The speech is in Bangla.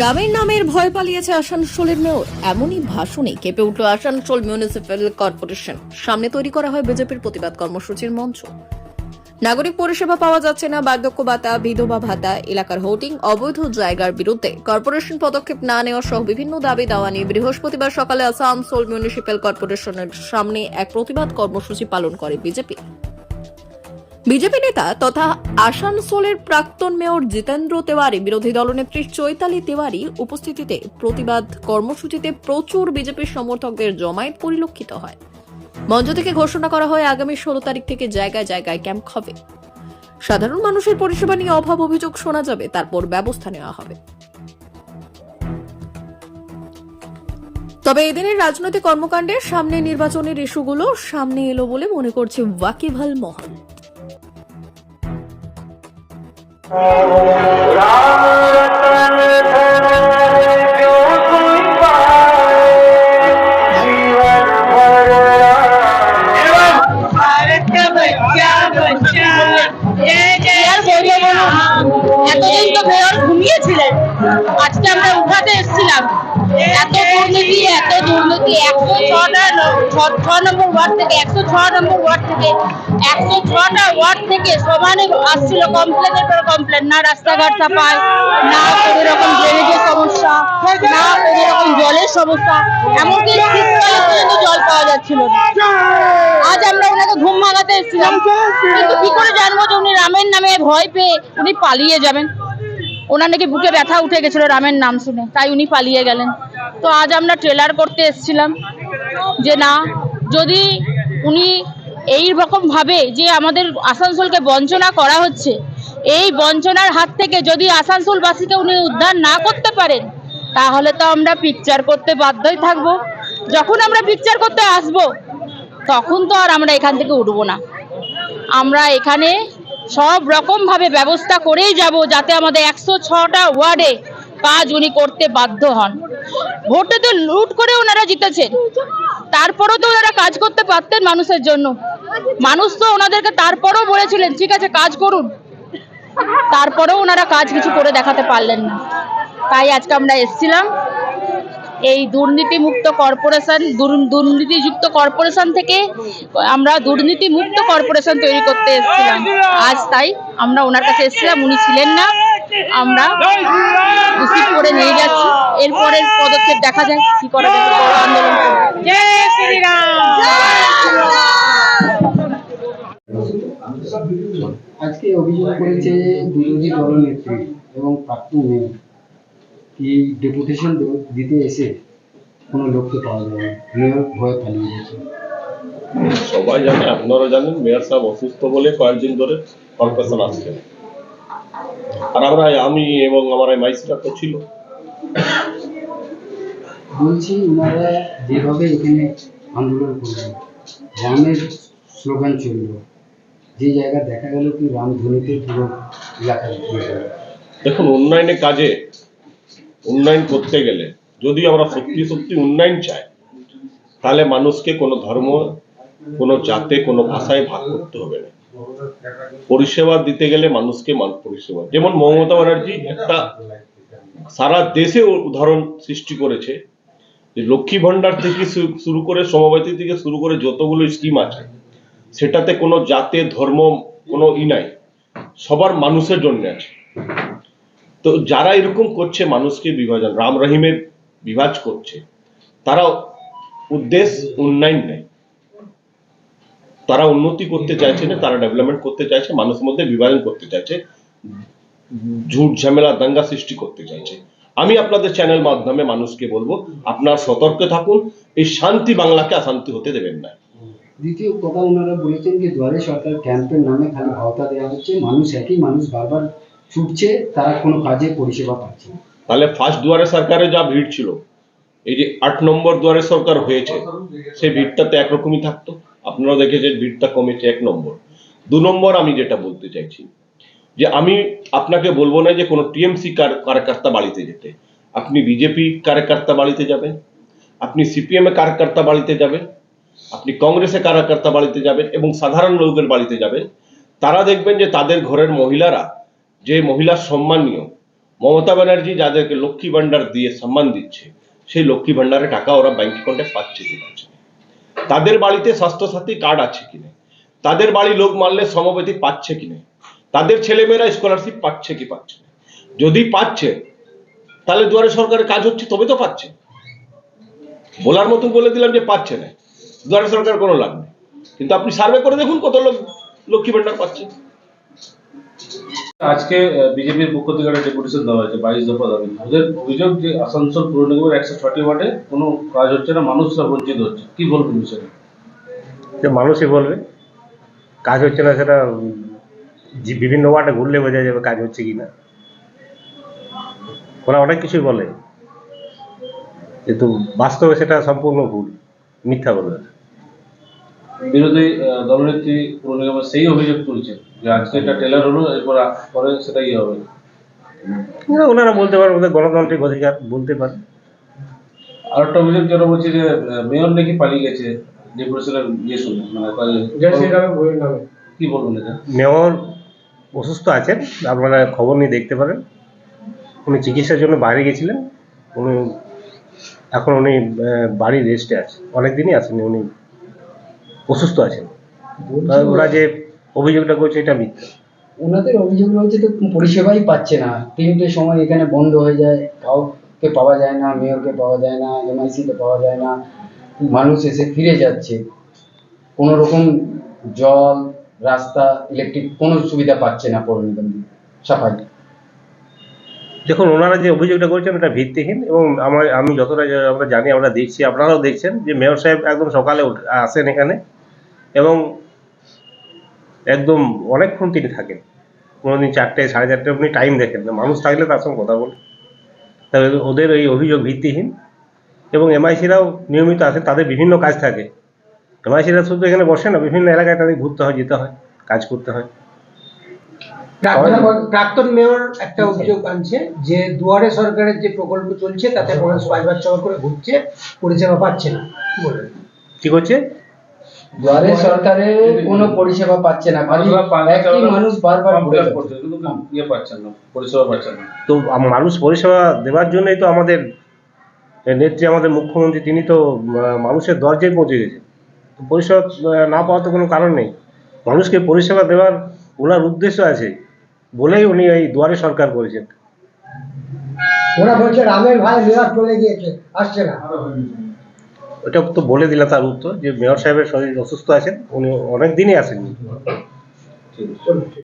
রামের নামের ভয় পালিয়েছে আসানসোলের মেয়র। এমনই ভাষণে কেঁপে উঠল আসানসোল মিউনিসিপ্যাল কর্পোরেশন। সামনে তৈরি করা হয় বিজেপির প্রতিবাদ কর্মসূচির মঞ্চ। নাগরিক পরিষেবা পাওয়া যাচ্ছে না বার্ধক্য ভাতা, বিধবা ভাতা, এলাকার হোর্ডিং অবৈধ জায়গার বিরুদ্ধে। কর্পোরেশন পদক্ষেপ না নেওয়া সহ বিভিন্ন দাবি দাওয়া নিয়ে বৃহস্পতিবার সকালে আসানসোল মিউনিসিপ্যাল কর্পোরেশনের সামনে এক প্রতিবাদ কর্মসূচি পালন করে বিজেপি। বিজেপি নেতা তথা আসানসোলের প্রাক্তন মেয়র জিতেন্দ্র তেওয়ারি বিরোধী দলনেত্রী চৈতালি তেওয়ারি উপস্থিতিতে প্রতিবাদ কর্মসূচিতে প্রচুর বিজেপির সমর্থকদের জমায়েত পরিলক্ষিত হয়। মঞ্চ থেকে ঘোষণা করা হয়, আগামী ষোলো তারিখ থেকে জায়গায় জায়গায় ক্যাম্প হবে। সাধারণ মানুষের পরিষেবা নিয়ে অভাব অভিযোগ শোনা যাবে, তারপর ব্যবস্থা নেওয়া হবে। তবে এদিনের রাজনৈতিক কর্মকাণ্ডের সামনে নির্বাচনের ইস্যুগুলো সামনে এলো বলে মনে করছে ওয়াকিভাল মহল। 来。এতদিন ঘুমিয়েছিলেন। আজকে আমরা উঠাতে এসেছিলাম। এত দুর্নীতি এত দুর্নীতি, একশো ছটা ছ- নম্বর ওয়ার্ড থেকে, একশো ছ নম্বর ওয়ার্ড থেকে, একশো ছটা ওয়ার্ড থেকে সমানে আসছিল কমপ্লেনের পর কমপ্লেন না রাস্তাঘাট সাফাই, না কোনো রকম ড্রেনেজের সমস্যা, না কোনো রকম জলের সমস্যা, এমনকি শীতকালে পর্যন্ত জল পাওয়া যাচ্ছিল আজ আমরা ওনাকে ঘুম ভাঙাতে এসেছিলাম। কিন্তু কি করে জানব যে উনি রামের নামে ভয় পেয়ে উনি পালিয়ে যাবেন? ওনার নাকি বুকে ব্যথা উঠে গেছিল রামের নাম শুনে, তাই উনি পালিয়ে গেলেন। তো আজ আমরা ট্রেলার করতে এসেছিলাম যে না, যদি উনি এই রকম ভাবে যে আমাদের আসানসোলকে বঞ্চনা করা হচ্ছে, এই বঞ্চনার হাত থেকে যদি আসানসোলবাসীকে উনি উদ্ধার না করতে পারেন, তাহলে তো আমরা পিকচার করতে বাধ্যই থাকব। যখন আমরা পিকচার করতে আসব, তখন তো আর আমরা এখান থেকে উঠবো না। আমরা এখানে সব রকম ভাবে ব্যবস্থা করেই যাব যাতে আমাদের একশো ছটা ওয়ার্ডে কাজ উনি করতে বাধ্য হন। ভোটে তো লুট করে ওনারা জিতেছেন। তারপরেও তো ওনারা কাজ করতে পারতেন মানুষের জন্য। মানুষ তো ওনাদেরকে তারপরও বলেছিলেন, ঠিক আছে, কাজ করুন। তারপরেও ওনারা কাজ কিছু করে দেখাতে পারলেন না। তাই আজকে আমরা এসেছিলাম। এই দুর্নীতিমুক্ত কর্পোরেশন দুর্নীতিযুক্ত কর্পোরেশন থেকে আমরা দুর্নীতিমুক্ত কর্পোরেশন তৈরি করতে এসেছিলাম। আজ তাই আমরা ওনার কাছে এসেছিলাম উনি ছিলেন না। আমরা রিসিভ করে নিয়ে যাচ্ছি। এরপরের পদক্ষেপ দেখা যায় কি করা যায়। আন্দোলন আজকে অভিযোগ করেছে বিরোধী দলনেত্রী এবং প্রাক্তন মেয়র কি ডেপুটেশন দিতে এসে কোনো লোককে পাওয়া যায় না। মেয়র ভয়ে পালিয়ে গেছে। সবাই জানে আপনারা জানেন মেয়র সাহেব অসুস্থ বলে কয়েকদিন ধরে কর্পোরেশন আসছে। আর আমরা আমি এবং আমার এই মাইসিরা তো ছিল। বলছি ওনারা যেভাবে এখানে আন্দোলন করলেন রামের স্লোগান চলল। যে জায়গা দেখা গেল কি রাম ধ্বনিতে পুরো এলাকা দেখুন উন্নয়নে কাজে উন্নয়ন করতে গেলে যদি আমরা সত্যি সত্যি উন্নয়ন চাই, তাহলে মানুষকে কোনো ধর্ম, কোনো জাতে, কোনো ভাষায় ভাগ করতে হবে না। পরিষেবা দিতে গেলে মানুষকে মান পরিষেবা। যেমন মমতা ব্যানার্জি একটা সারা দেশে উদাহরণ সৃষ্টি করেছে যে লক্ষ্মী ভান্ডার থেকে শুরু করে সমবায়তি থেকে শুরু করে যতগুলো স্কিম আছে, সেটাতে কোনো জাতে, ধর্ম, কোনো ই নাই। সবার মানুষের জন্য আছে। তো যারা এরকম করছে মানুষকে বিভাজন, রাম রহিমের বিভাজ করছে তারা উদ্দেশ্য উন্নয়ন নেই। তারা উন্নতি করতে চাইছে না, তারা ডেভেলপমেন্ট করতে চাইছে, মানুষের মধ্যে বিভাজন করতে চাইছে, ঝুট ঝামেলা, দাঙ্গা সৃষ্টি করতে চাইছে। আমি আপনাদের চ্যানেল মাধ্যমে মানুষকে বলব, আপনার সতর্ক থাকুন, এই শান্তি বাংলাকে অশান্তি হতে দেবেন না। দ্বিতীয় কথা, ওনারা বলেছেন যে দুয়ারে সরকার ক্যাম্পের নামে খালি ভাওতা দেওয়া হচ্ছে, মানুষ একই মানুষ বারবার ছুটছে, তারা কোনো কাজে পরিষেবা পাচ্ছে। তাহলে ফার্স্ট দুয়ারে সরকারে যা ভিড় ছিল, এই যে আট নম্বর দুয়ারে সরকার হয়েছে, সেই ভিড়টা তো একরকমই থাকতো। আপনারা দেখেছেন ভিড়টা কমেছে এক নম্বর। দু নম্বর আমি যেটা বলতে চাইছি, যে আমি আপনাকে বলব না যে কোনো টিএমসি কার্যকর্তা বাড়িতে যেতে। আপনি বিজেপি কার্যকর্তা বাড়িতে যাবেন, আপনি সিপিএম এ কার্যকর্তা বাড়িতে যাবেন, আপনি কংগ্রেসে কার্যকর্তা বাড়িতে যাবেন এবং সাধারণ লোকের বাড়িতে যাবেন, তারা দেখবেন যে তাদের ঘরের মহিলারা যে মহিলা সম্মানীয়, মমতা ব্যানার্জি যাদেরকে লক্ষ্মী ভান্ডার দিয়ে সম্মান দিচ্ছে, সেই লক্ষ্মী ভান্ডারের টাকা ওরা ব্যাংক অ্যাকাউন্টে পাচ্ছে কি তাদের বাড়িতে স্বাস্থ্যসাথী কার্ড আছে কিনা তাদের বাড়ি লোক মারলে সমবেতি পাচ্ছে কিনা তাদের ছেলেমেয়েরা স্কলারশিপ পাচ্ছে কি পাচ্ছে যদি পাচ্ছে, তাহলে দুয়ারে সরকারের কাজ হচ্ছে, তবে তো পাচ্ছে। বলার মতন বলে দিলাম যে পাচ্ছে না। দুয়ারে সরকার কোনো লাভ নেই। কিন্তু আপনি সার্ভে করে দেখুন কত লোক লক্ষ্মী ভান্ডার পাচ্ছে। আজকে বিজেপির পক্ষ থেকে একটা ডেপুটেশন দেওয়া হয়েছে বাইশ দফা দাবি। ওদের অভিযোগ যে আসানসোল পুর নিগমের একশো ছটি ওয়ার্ডে কোনো কাজ হচ্ছে না মানুষরা বঞ্চিত হচ্ছে। কি বলবেন বিষয়ে? যে মানুষই বলবে কাজ হচ্ছে না সেটা বিভিন্ন ওয়ার্ডে ঘুরলে বোঝা যাবে কাজ হচ্ছে কি না ওরা অনেক কিছুই বলে কিন্তু বাস্তবে সেটা সম্পূর্ণ ভুল মিথ্যা বলে বিরোধী দলনেত্রী পুর নিগমের সেই অভিযোগ তুলছে। যে আজকে একটা টেলার হলো এরপর আ- পরে সেটা ইয়ে হবে। ওনারা বলতে পারে ওদের গণতান্ত্রিক অধিকার বলতে পারে। আর একটা অভিযোগ যেটা বলছে যে মেয়র নাকি পালিয়ে গেছে ডেপুটেশনের ইয়ে শুনে মানে কাজে- কি বলবেন এটা? মেয়র অসুস্থ আছেন আপনারা খবর নিয়ে দেখতে পারেন। উনি চিকিৎসার জন্য বাইরে গেছিলেন উনি এখন উনি বাড়ির রেস্টে আছে। অনেক দিনই আছেন উনি অসুস্থ আছেন। ওরা যে অভিযোগটা করছে এটা মিথ্যা। ওনাদের অভিযোগ রয়েছে তো পরিষেবাই পাচ্ছে না। তিনটে সময় এখানে বন্ধ হয়ে যায়। কাউকে পাওয়া যায় না মেয়রকে পাওয়া যায় না এমআইসিতে পাওয়া যায় না। মানুষ এসে ফিরে যাচ্ছে। কোনো রকম জল রাস্তা ইলেকট্রিক কোনো সুবিধা পাচ্ছে না পৌর নিগম। সাফাই। দেখুন ওনারা যে অভিযোগটা করছেন এটা ভিত্তিহীন এবং আমার আমি যতটা আমরা জানি আমরা দেখছি আপনারাও দেখছেন যে মেয়র সাহেব একদম সকালে আসেন এখানে এবং একদম অনেকক্ষণ তিনি থাকেন। কোনোদিন চারটে সাড়ে চারটে আপনি টাইম দেখেন না। মানুষ থাকলে তার সঙ্গে কথা বলে। তবে ওদের এই অভিযোগ ভিত্তিহীন এবং এমআইসিরাও নিয়মিত আসে তাদের বিভিন্ন কাজ থাকে। এমআইসিরা শুধু এখানে বসে না বিভিন্ন এলাকায় তাদের ঘুরতে হয় যেতে হয় কাজ করতে হয়। প্রাক্তন- মেয়র একটা অভিযোগ আনছে যে দুয়ারে সরকারের যে প্রকল্প চলছে তাতে মানুষ পাঁচবার ছবার করে ঘুরছে পরিষেবা পাচ্ছে না। কি করছে? দুয়ারে সরকারে কোনো পরিষেবা পাচ্ছে না। খালি একই মানুষ বারবার ঘুরে যাচ্ছে। কিন্তু ইয়ে পাচ্ছেন না পরিষেবা পাচ্ছেন না। তো মানুষ পরিষেবা দেওয়ার জন্যই তো আমাদের নেত্রী আমাদের মুখ্যমন্ত্রী তিনি তো মানুষের দরজায় পৌঁছে গেছেন। তো পরিষেবা না পাওয়ার তো কোনো কারণ নেই। মানুষকে পরিষেবা দেওয়ার ওনার উদ্দেশ্য আছে বলেই উনি এই দুয়ারে সরকার করেছেন। ওরা বলছে রামের ভাই মেয়র চলে গিয়েছে আসছে না। ওটা তো বলে দিলাম তার উত্তর যে মেয়র সাহেবের শরীর অসুস্থ আছেন, উনি অনেক দিনই আসেননি